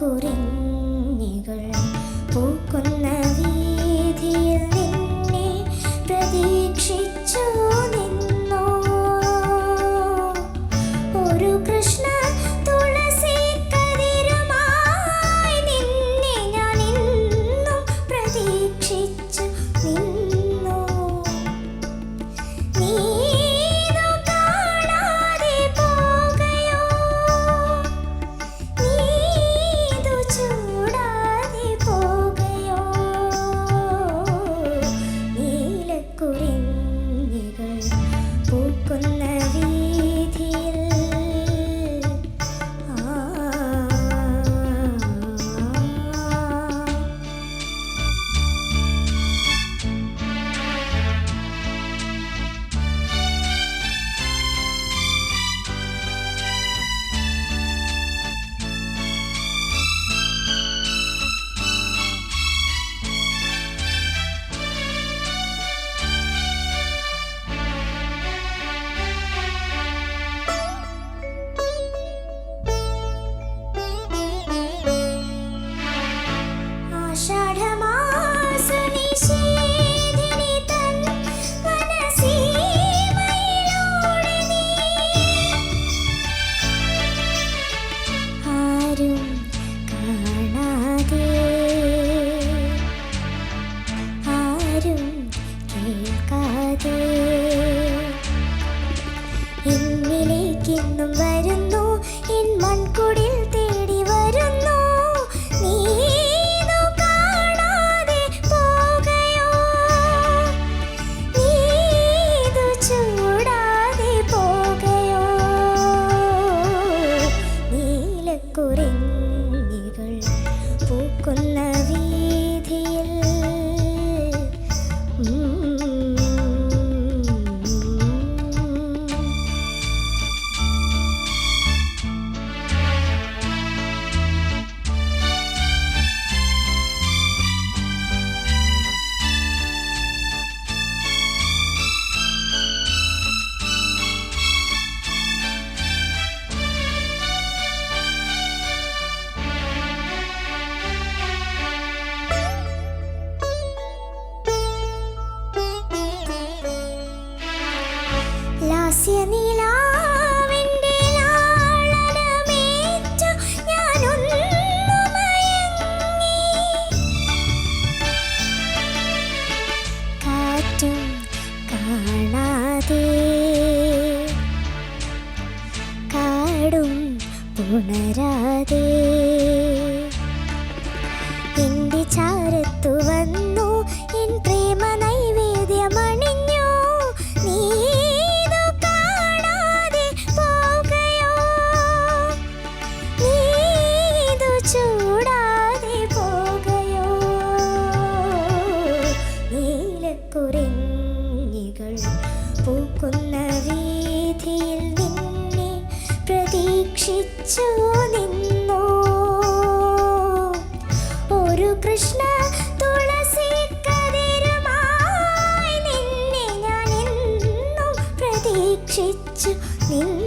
꼬린 എന്നും വരുന്നു. In മൺകുടിൽ still സ്പർശിച്ചു നിന്നു. ഒരു കൃഷ്ണ തുളസി കതിരുമായി നിന്നെ ഞാൻ എന്നും പ്രതീക്ഷിച്ചു നിന്നു.